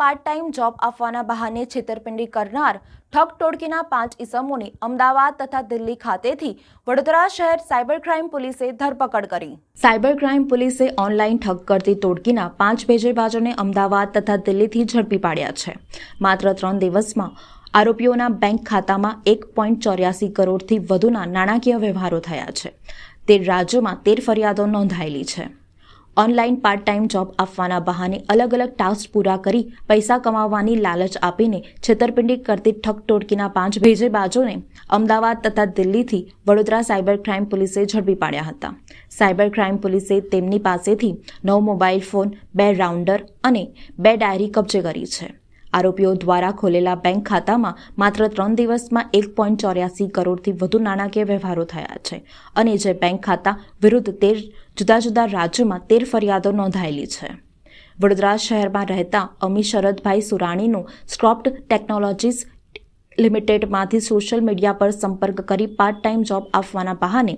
Part time job આપવાના બહાને છેતરપિંડી કરનાર ઠગ ટોળકીના પાંચ ઇસમોની અમદાવાદ તથા દિલ્હી ખાતેથી વડોદરા શહેર સાયબર ક્રાઇમ પોલીસે ધરપકડ કરી. સાયબર ક્રાઇમ પોલીસે ઓનલાઈન ઠગ કરતી ટોળકીના પાંચ ભેજેબાજોને અમદાવાદ તથા દિલ્હીથી ઝડપી પાડ્યા છે. માત્ર ત્રણ દિવસમાં આરોપીઓના બેંક ખાતામાં એક પોઈન્ટ ચોર્યાસી કરોડથી વધુના નાણાકીય વ્યવહારો થયા છે. તે રાજ્યોમાં તેર ફરિયાદો નોંધાયેલી છે. ઓનલાઈન પાર્ટ ટાઈમ જોબ આપવાના બહાને અલગ અલગ ટાસ્ક પૂરા કરી પૈસા કમાવવાની લાલચ આપીને છેતરપિંડી કરતી ઠગ ટોળકીના પાંચ ભેજેબાજોને અમદાવાદ તથા દિલ્હીથી વડોદરા સાયબર ક્રાઇમ પોલીસે ઝડપી પાડ્યા હતા. સાયબર ક્રાઇમ પોલીસે તેમની પાસેથી નવ મોબાઈલ ફોન, બે રાઉન્ડર અને બે ડાયરી કબજે કરી છે. આરોપીઓ દ્વારા ખોલેલા બેંક ખાતામાં માત્ર ત્રણ દિવસમાં એક પોઈન્ટ ચોર્યાસી કરોડથી વધુ નાણાકીય વ્યવહારો થયા છે અને જે બેંક ખાતા વિરુદ્ધ તેર જુદા જુદા રાજ્યોમાં તેર ફરિયાદો નોંધાયેલી છે. વડોદરા શહેરમાં રહેતા અમી શરદભાઈ સુરાણીનું સ્ક્રોપ્ટ ટેકનોલોજીસ લિમિટેડમાંથી સોશિયલ મીડિયા પર સંપર્ક કરી પાર્ટ ટાઈમ જોબ આપવાના બહાને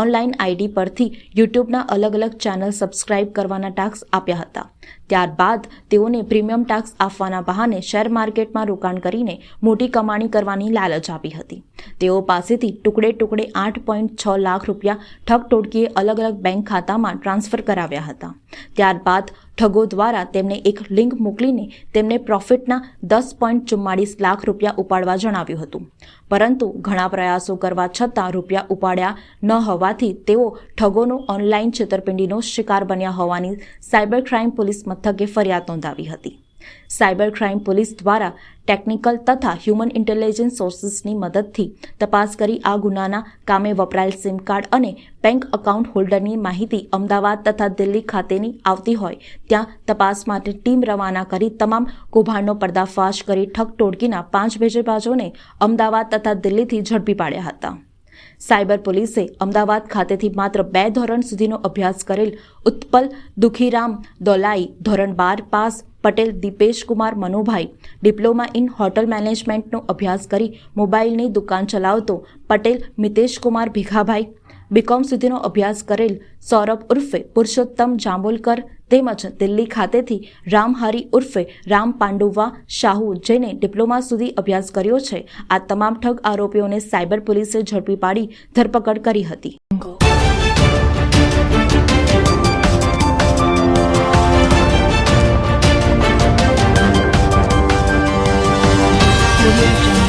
ઓનલાઈન આઈડી પરથી યુટ્યુબના અલગ અલગ ચેનલ સબસ્ક્રાઇબ કરવાના ટાસ્ક આપ્યા હતા. ત્યારબાદ તેઓને પ્રીમિયમ ટાસ્ક આપવાના બહાને શેર માર્કેટમાં રોકાણ કરીને મોટી કમાણી કરવાની લાલચ આપી હતી. તેઓ પાસેથી ટુકડે ટુકડે આઠ પોઈન્ટ છ લાખ રૂપિયા ઠગ ટોળકીએ અલગ અલગ બેંક ખાતામાં ટ્રાન્સફર કરાવ્યા હતા. ત્યારબાદ ઠગો દ્વારા તેમને એક લિંક મોકલીને તેમને પ્રોફિટના દસ પોઈન્ટ ચુમ્માળીસ લાખ રૂપિયા ઉપાડવા જણાવ્યું હતું. પરંતુ ઘણા પ્રયાસો કરવા છતાં રૂપિયા ઉપાડ્યા ન હોવાથી તેઓ ઠગોનો ઓનલાઈન છેતરપિંડીનો શિકાર બન્યા હોવાની સાયબર ક્રાઇમ પોલીસ મથકે ફરિયાદ નોંધાવી હતી. સાયબર ક્રાઇમ પોલીસ દ્વારા ટેકનિકલ તથા હ્યુમન ઇન્ટેલિજન્સ સોર્સિસની મદદથી તપાસ કરી આ ગુનાના કામે વપરાયેલ સિમ કાર્ડ અને બેંક એકાઉન્ટ હોલ્ડરની માહિતી અમદાવાદ તથા દિલ્હી ખાતેની આવતી હોય ત્યાં તપાસ માટે ટીમ રવાના કરી તમામ કૌભાંડનો પર્દાફાશ કરી ઠગ ટોળકીના પાંચ ભેજેબાજોને અમદાવાદ તથા દિલ્હીથી ઝડપી પાડ્યા હતા. સાયબર પોલીસે અમદાવાદ ખાતેથી માત્ર બે ધોરણ સુધીનો અભ્યાસ કરેલ ઉત્પલ દુખીરામ દોલાઈ ધોરણ બાર pass Patel Dipesh Kumar Manubhai diploma in hotel મેનેજમેન્ટનો અભ્યાસ કરી મોબાઈલની દુકાન ચલાવતો પટેલ મિતેશ કુમાર ભીખાભાઈ. બીકોમ સુધીનો અભ્યાસ કરેલ સૌરભ ઉર્ફે પુરુષોત્તમ જાંબોલકર તેમજ દિલ્હી ખાતેથી રામહારી ઉર્ફે રામ પાંડુવા શાહુ જેને ડિપ્લોમા સુધી અભ્યાસ કર્યો છે, આ તમામ ઠગ આરોપીઓને સાયબર પોલીસે ઝડપી પાડી ધરપકડ કરી હતી. audio